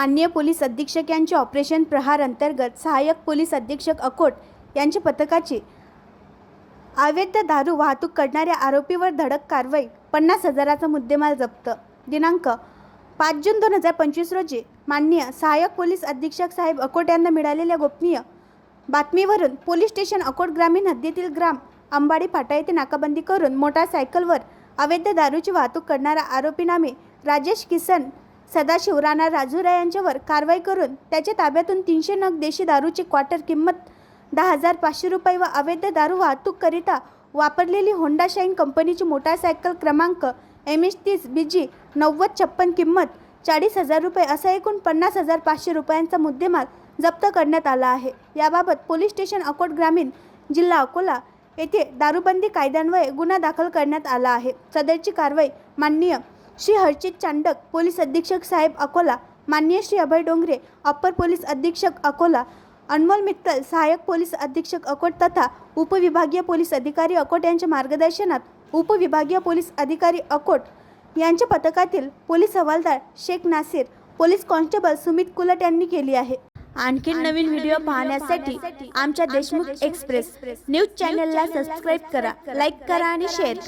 माननीय पोलीस अधीक्षक यांचे ऑपरेशन प्रहार अंतर्गत सहाय्यक पोलीस अधीक्षक अकोट यांच्या पथकाची अवैध दारू वाहतूक करणाऱ्या आरोपीवर धडक कारवाई पन्नास हजाराचा मुद्देमाल जप्त. दिनांक पाच जून दोन हजार पंचवीस रोजी माननीय सहाय्यक पोलीस अधीक्षक साहेब अकोट यांना मिळालेल्या गोपनीय बातमीवरून पोलीस स्टेशन अकोट ग्रामीण हद्दीतील ग्राम अंबाडी फाटा येथे नाकाबंदी करून मोटारसायकलवर अवैध दारूची वाहतूक करणारा आरोपी नामे राजेश किसन सदाशिव राणा राजुरा यांच्यावर कारवाई करून त्याच्या ताब्यातून तीनशे नग देशी दारूची क्वार्टर किंमत दहा हजार पाचशे रुपये व अवैध दारू वाहतूककरिता वापरलेली होंडा शाईन कंपनीची मोटारसायकल क्रमांक एम एच तीस बी जी नव्वद छप्पन किंमत चाळीस हजार रुपये असा एकूण पन्नास हजार पाचशे रुपयांचा मुद्देमाल जप्त करण्यात आला आहे. याबाबत पोलीस स्टेशन अकोट ग्रामीण जिल्हा अकोला येथे दारूबंदी कायद्यान्वये गुन्हा दाखल करण्यात आला आहे. सदरची कारवाई माननीय श्री हर्षित चांडक पोलीस अधीक्षक साहेब अकोला माननीय श्री अभय डोंगरे अप्पर पोलीस अधीक्षक अकोला अनमोल मित्तल सहाय्यक पोलीस अधीक्षक अकोट तथा उपविभागीय पोलीस अधिकारी अकोट यांच्या मार्गदर्शनात उपविभागीय पोलीस अधिकारी अकोट यांच्या पथकातील पोलीस हवालदार शेख नासिर पोलीस कॉन्स्टेबल सुमित कुलट यांनी केली आहे. आणखी नवीन व्हिडिओ पाहण्यासाठी आमच्या देशमुख एक्सप्रेस न्यूज चॅनलला सबस्क्राईब करा लाईक करा आणि शेअर करा.